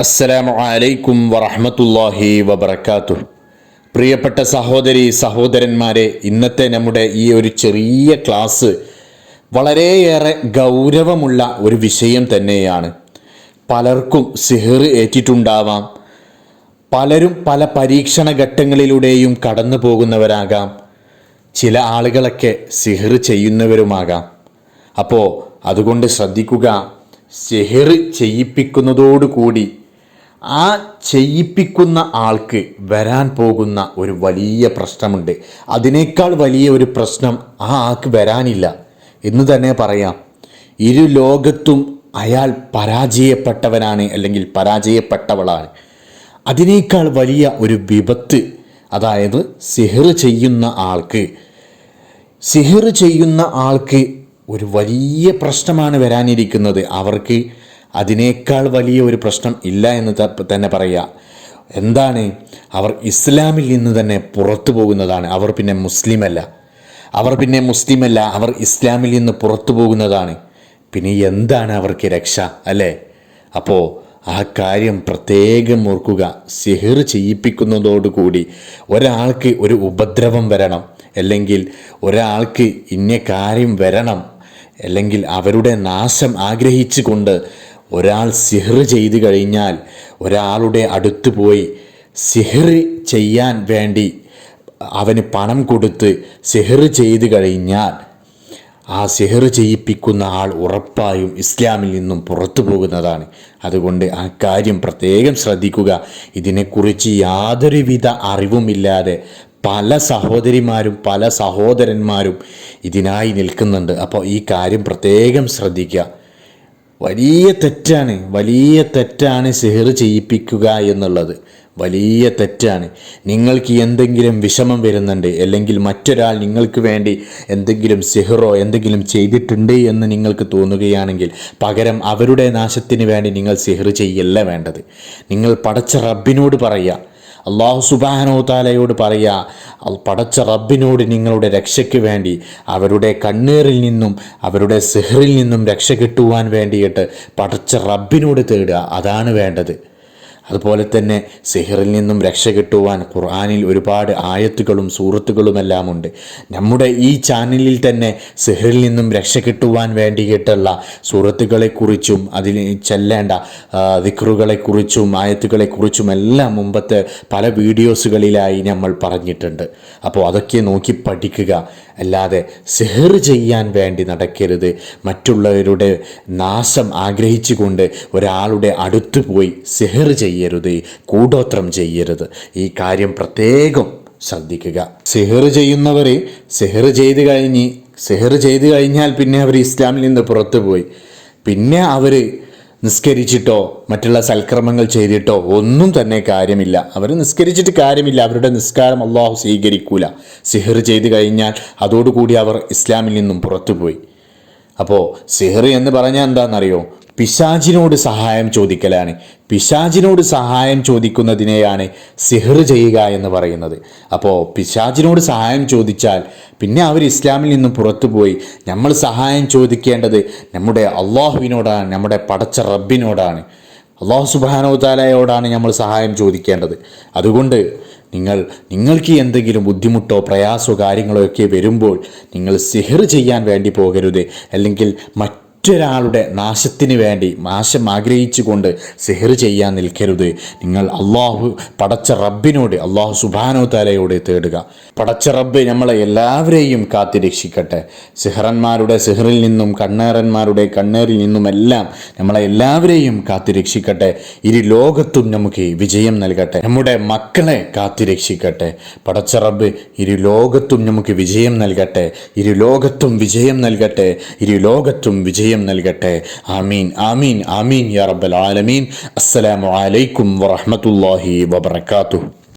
അസ്സലാമു അലൈക്കും വറഹമത്തല്ലാഹി വബർക്കാത്തു പ്രിയപ്പെട്ട സഹോദരി സഹോദരന്മാരെ ഇന്നത്തെ നമ്മുടെ ഈ ഒരു ചെറിയ ക്ലാസ് വളരെയേറെ ഗൗരവമുള്ള ഒരു വിഷയം തന്നെയാണ്. പലർക്കും സിഹർ ഏറ്റിട്ടുണ്ടാവാം. പലരും പല പരീക്ഷണ ഘട്ടങ്ങളിലൂടെയും കടന്നു പോകുന്നവരാകാം. ചില ആളുകളൊക്കെ സിഹർ ചെയ്യുന്നവരുമാകാം. അപ്പോൾ അതുകൊണ്ട് ശ്രദ്ധിക്കുക സിഹർ ചെയ്യിപ്പിക്കുന്നതോടുകൂടി ആ ചെയ്യിപ്പിക്കുന്ന ആൾക്ക് വരാൻ പോകുന്ന ഒരു വലിയ പ്രശ്നമുണ്ട്. അതിനേക്കാൾ വലിയ ഒരു പ്രശ്നം ആ ആൾക്ക് വരാനില്ല. എന്ന് തന്നെ പറയാം. ഇരു ലോകത്തും അയാൾ പരാജയപ്പെട്ടവനാണ് അല്ലെങ്കിൽ പരാജയപ്പെട്ടവളാണ്. അതിനേക്കാൾ വലിയ ഒരു വിപത്ത് അതായത് സിഹർ ചെയ്യുന്ന ആൾക്ക് സിഹർ ചെയ്യുന്ന ആൾക്ക് ഒരു വലിയ പ്രശ്നമാണ് വരാനിരിക്കുന്നത്. അവർക്ക് അതിനേക്കാൾ വലിയ ഒരു പ്രശ്നം ഇല്ല എന്ന് തന്നെ പറയുക. എന്താണ്? അവർ ഇസ്ലാമിൽ നിന്ന് തന്നെ പുറത്തു പോകുന്നതാണ്. അവർ പിന്നെ മുസ്ലിമല്ല. അവർ പിന്നെ മുസ്ലിമല്ല. അവർ ഇസ്ലാമിൽ നിന്ന് പുറത്തു പോകുന്നതാണ്. പിന്നെ എന്താണ് അവർക്ക് രക്ഷ? അല്ലേ? അപ്പോൾ ആ കാര്യം പ്രത്യേകം ഓർക്കുക. സിഹിർ ചെയ്യിപ്പിക്കുന്നതോടുകൂടി ഒരാൾക്ക് ഒരു ഉപദ്രവം വരണം. അല്ലെങ്കിൽ ഒരാൾക്ക് ഇന്ന കാര്യം വരണം. അല്ലെങ്കിൽ അവരുടെ നാശം ആഗ്രഹിച്ചുകൊണ്ട് ഒരാൾ സിഹർ ചെയ്തു കഴിഞ്ഞാൽ ഒരാളുടെ അടുത്ത് പോയി സിഹർ ചെയ്യാൻ വേണ്ടി അവന് പണം കൊടുത്ത് സിഹർ ചെയ്തു കഴിഞ്ഞാൽ ആ സിഹർ ചെയ്യിപ്പിക്കുന്ന ആൾ ഉറപ്പായും ഇസ്ലാമിൽ നിന്നും പുറത്തു പോകുന്നതാണ്. അതുകൊണ്ട് ആ കാര്യം പ്രത്യേകം ശ്രദ്ധിക്കുക. ഇതിനെക്കുറിച്ച് യാതൊരുവിധ അറിവുമില്ലാതെ പല സഹോദരിമാരും പല സഹോദരന്മാരും ഇതിനായി നിൽക്കുന്നുണ്ട്. അപ്പോൾ ഈ കാര്യം പ്രത്യേകം ശ്രദ്ധിക്കുക. വലിയ തെറ്റാണ് വലിയ തെറ്റാണ് സെഹർ ചെയ്യിപ്പിക്കുക എന്നുള്ളത്. വലിയ തെറ്റാണ്. നിങ്ങൾക്ക് എന്തെങ്കിലും വിഷമം വരുന്നുണ്ട് അല്ലെങ്കിൽ മറ്റൊരാൾ നിങ്ങൾക്ക് വേണ്ടി എന്തെങ്കിലും സിഹറോ എന്തെങ്കിലും ചെയ്തിട്ടുണ്ട് എന്ന് നിങ്ങൾക്ക് തോന്നുകയാണെങ്കിൽ പകരം അവരുടെ നാശത്തിന് വേണ്ടി നിങ്ങൾ സിഹർ ചെയ്യല്ല വേണ്ടത്. നിങ്ങൾ പടച്ച റബ്ബിനോട് പറയുക അള്ളാഹു സുബാനോ താലയോട് പറയുക പടച്ച റബ്ബിനോട് നിങ്ങളുടെ രക്ഷയ്ക്ക് വേണ്ടി അവരുടെ കണ്ണീറിൽ നിന്നും അവരുടെ സെഹറിൽ നിന്നും രക്ഷ കിട്ടുവാൻ വേണ്ടിയിട്ട് പടച്ച റബ്ബിനോട് തേടുക. അതാണ് വേണ്ടത്. അതുപോലെ തന്നെ സിഹറിൽ നിന്നും രക്ഷ കിട്ടുവാൻ ഖുർആാനിൽ ഒരുപാട് ആയത്തുകളും സൂറത്തുകളുമെല്ലാം ഉണ്ട് നമ്മുടെ ഈ ചാനലിൽ തന്നെ സിഹറിൽ നിന്നും രക്ഷ കിട്ടുവാൻ വേണ്ടിയിട്ടുള്ള സൂറത്തുകളെക്കുറിച്ചും അതിൽ ചെല്ലേണ്ട വിക്രുകളെക്കുറിച്ചും ആയത്തുകളെക്കുറിച്ചും എല്ലാം മുമ്പത്തെ പല വീഡിയോസുകളിലായി നമ്മൾ പറഞ്ഞിട്ടുണ്ട്. അപ്പോൾ അതൊക്കെ നോക്കി പഠിക്കുക. അല്ലാതെ സെഹർ ചെയ്യാൻ വേണ്ടി നടക്കരുത്. മറ്റുള്ളവരുടെ നാശം ആഗ്രഹിച്ചുകൊണ്ട് ഒരാളുടെ അടുത്ത് പോയി സെഹർ ചെയ്യരുത് കൂടോത്രം ചെയ്യരുത്. ഈ കാര്യം പ്രത്യേകം ശ്രദ്ധിക്കുക. സെഹർ ചെയ്യുന്നവർ സെഹർ ചെയ്ത് കഴിഞ്ഞ് സെഹർ ചെയ്ത് കഴിഞ്ഞാൽ പിന്നെ അവർ ഇസ്ലാമിൽ നിന്ന് പുറത്തു പോയി പിന്നെ അവർ നിസ്കരിച്ചിട്ടോ മറ്റുള്ള സൽക്രമങ്ങൾ ചെയ്തിട്ടോ ഒന്നും തന്നെ കാര്യമില്ല. അവർ നിസ്കരിച്ചിട്ട് കാര്യമില്ല. അവരുടെ നിസ്കാരം അള്ളാഹു സ്വീകരിക്കൂല. സിഹർ ചെയ്ത് കഴിഞ്ഞാൽ അതോടുകൂടി അവർ ഇസ്ലാമിൽ നിന്നും പുറത്തുപോയി. അപ്പോൾ സിഹർ എന്ന് പറഞ്ഞാൽ എന്താണെന്നറിയോ? പിശാചിനോട് സഹായം ചോദിക്കലാണ്. പിശാചിനോട് സഹായം ചോദിക്കുന്നതിനെയാണ് സിഹർ ചെയ്യുക എന്ന് പറയുന്നത്. അപ്പോൾ പിശാചിനോട് സഹായം ചോദിച്ചാൽ പിന്നെ അവർ ഇസ്ലാമിൽ നിന്നും പുറത്തുപോയി നമ്മൾ സഹായം ചോദിക്കേണ്ടത് നമ്മുടെ അള്ളാഹുവിനോടാണ് നമ്മുടെ പടച്ച റബ്ബിനോടാണ്. അള്ളാഹു സുബാനോ താലയോടാണ് നമ്മൾ സഹായം ചോദിക്കേണ്ടത്. അതുകൊണ്ട് നിങ്ങൾ നിങ്ങൾക്ക് എന്തെങ്കിലും ബുദ്ധിമുട്ടോ പ്രയാസോ കാര്യങ്ങളോ ഒക്കെ വരുമ്പോൾ നിങ്ങൾ സിഹർ ചെയ്യാൻ വേണ്ടി പോകരുത്. അല്ലെങ്കിൽ മറ്റൊരാളുടെ നാശത്തിന് വേണ്ടി നാശം ആഗ്രഹിച്ചുകൊണ്ട് സെഹർ ചെയ്യാൻ നിൽക്കരുത്. നിങ്ങൾ അള്ളാഹു പടച്ച റബ്ബിനോട് അള്ളാഹു സുബാനോ താലയോട് തേടുക. പടച്ച റബ്ബ് നമ്മളെ എല്ലാവരെയും കാത്തി രക്ഷിക്കട്ടെ. സെഹറന്മാരുടെ സിഹറിൽ നിന്നും കണ്ണേറന്മാരുടെ കണ്ണേറിൽ നിന്നുമെല്ലാം നമ്മളെ എല്ലാവരെയും കാത്തി രക്ഷിക്കട്ടെ. ഇരു ലോകത്തും നമുക്ക് വിജയം നൽകട്ടെ. നമ്മുടെ മക്കളെ കാത്തി രക്ഷിക്കട്ടെ. പടച്ച റബ്ബ് ഇരു ലോകത്തും നമുക്ക് വിജയം നൽകട്ടെ. ഇരു ലോകത്തും വിജയം നൽകട്ടെ. ഇരു ലോകത്തും വിജയം നൽകട്ടെ. ആമീൻ ആമീൻ ആമീൻ യാ റബ്ബൽ ആലമീൻ. അസ്സലാമു അലൈക്കും വറഹ്മത്തുള്ളാഹി വബറകാതുഹു.